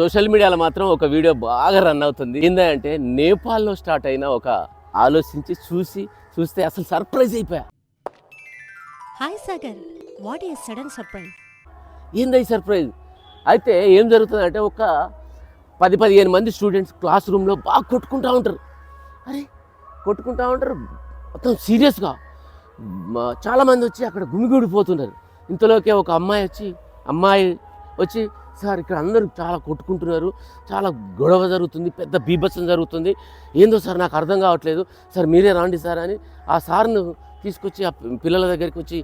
Social మీడియాలో మాత్రం ఒక వీడియో బాగా రన్ అవుతుంది. ఏంటంటే నేపాల్లో స్టార్ట్ అయిన ఒక ఆలోచించి చూసి చూస్తే అసలు సర్ప్రైజ్ అయిపోయా. Hi Sagar what is sudden surprise? ఏంది సర్ప్రైజ్? అయితే ఏం జరుగుతుందంటే ఒక పది పదిహేను మంది స్టూడెంట్స్ క్లాస్ రూమ్లో బాగా కొట్టుకుంటూ ఉంటారు. అరే కొట్టుకుంటూ ఉంటారు. మొత్తం సీరియస్గా. చాలామంది వచ్చి అక్కడ గుమిగూడిపోతున్నారు. ఇంతలోకే ఒక అమ్మాయి వచ్చి అమ్మాయి వచ్చి సార్ ఇక్కడ అందరూ చాలా కొట్టుకుంటున్నారు చాలా గొడవ జరుగుతుంది పెద్ద బీభత్సం జరుగుతుంది. ఏందో సార్ నాకు అర్థం కావట్లేదు. సార్ మీరే రండి సార్ అని ఆ సార్ను తీసుకొచ్చి ఆ పిల్లల దగ్గరికి వచ్చి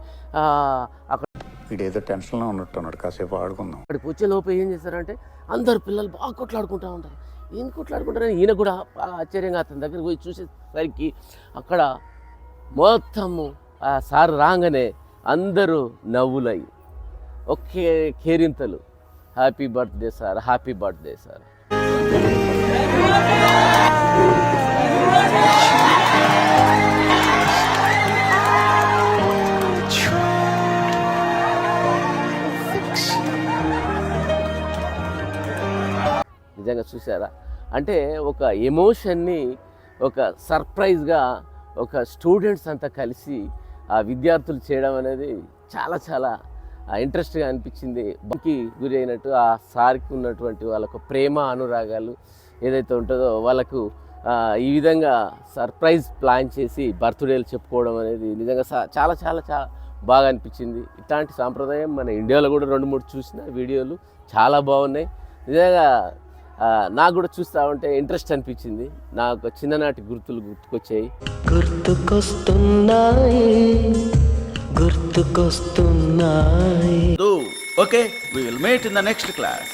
అక్కడ వీడేదో టెన్షన్లో ఉన్నట్టున్నాడు కాసేపు ఆడుకుందాం. అక్కడికి వచ్చే లోపు ఏం చేస్తారంటే అందరు పిల్లలు బాగా కొట్లాడుకుంటూ ఉంటారు. ఏం కొట్లాడుకుంటారని ఈయన కూడా బాగా ఆశ్చర్యంగా అతని దగ్గరికి పోయి చూసేసరికి అక్కడ మొత్తము ఆ సార్ రాగానే అందరూ నవ్వులై ఒకే కేరింతలు. Happy birthday sir happy birthday sir నిజంగా చూసారా అంటే ఒక ఎమోషన్ని ఒక సర్ప్రైజ్గా ఒక స్టూడెంట్స్ అంతా కలిసి ఆ విద్యార్థులు చేయడం అనేది చాలా చాలా ఇంట్రెస్ట్గా అనిపించింది. బంకి గురి అయినట్టు ఆ సార్కి ఉన్నటువంటి వాళ్ళకు ప్రేమ అనురాగాలు ఏదైతే ఉంటుందో వాళ్ళకు ఈ విధంగా సర్ప్రైజ్ ప్లాన్ చేసి బర్త్డేలు చెప్పుకోవడం అనేది నిజంగా సా- చాలా చాలా చాలా బాగా అనిపించింది. ఇట్లాంటి సాంప్రదాయం మన ఇండియాలో కూడా రెండు మూడు చూసిన వీడియోలు చాలా బాగున్నాయి. నిజంగా నాకు కూడా చూస్తా ఉంటే ఇంట్రెస్ట్ అనిపించింది. నాకు చిన్ననాటి గుర్తులు గుర్తుకొచ్చాయి. గుర్తుకొస్తున్నాయి. గుర్తుకొస్తున్నాయి okay we will meet in the next class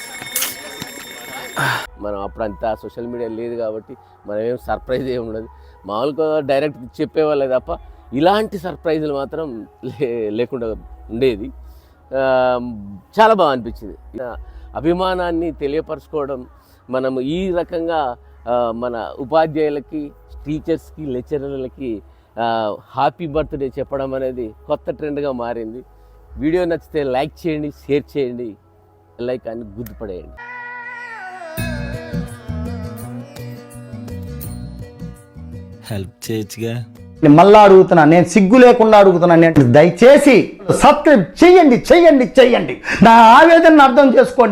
మనం అప్పుడు అంతా సోషల్ మీడియా లేదు కాబట్టి మనం ఏం సర్ప్రైజ్ ఏమి ఉండదు. మామూలుగా డైరెక్ట్ చెప్పేవాళ్ళే తప్ప ఇలాంటి సర్ప్రైజులు మాత్రం లే లేకుండా ఉండేది. చాలా బాగా అనిపించింది. అభిమానాన్ని తెలియపరచుకోవడం మనం ఈ రకంగా మన ఉపాధ్యాయులకి టీచర్స్కి లెక్చరర్లకి హ్యాపీ బర్త్డే చెప్పడం అనేది కొత్త ట్రెండ్గా మారింది. వీడియో నచ్చితే లైక్ చేయండి షేర్ చేయండి లైక్ అని గుర్తుపడేయండి. హెల్ప్ చేయొచ్చుగా. నేను మళ్ళా అడుగుతున్నా నేను సిగ్గు లేకుండా అడుగుతున్నా నేను దయచేసి సబ్స్క్రైబ్ చెయ్యండి చెయ్యండి చెయ్యండి నా ఆవేదన అర్థం చేసుకోండి.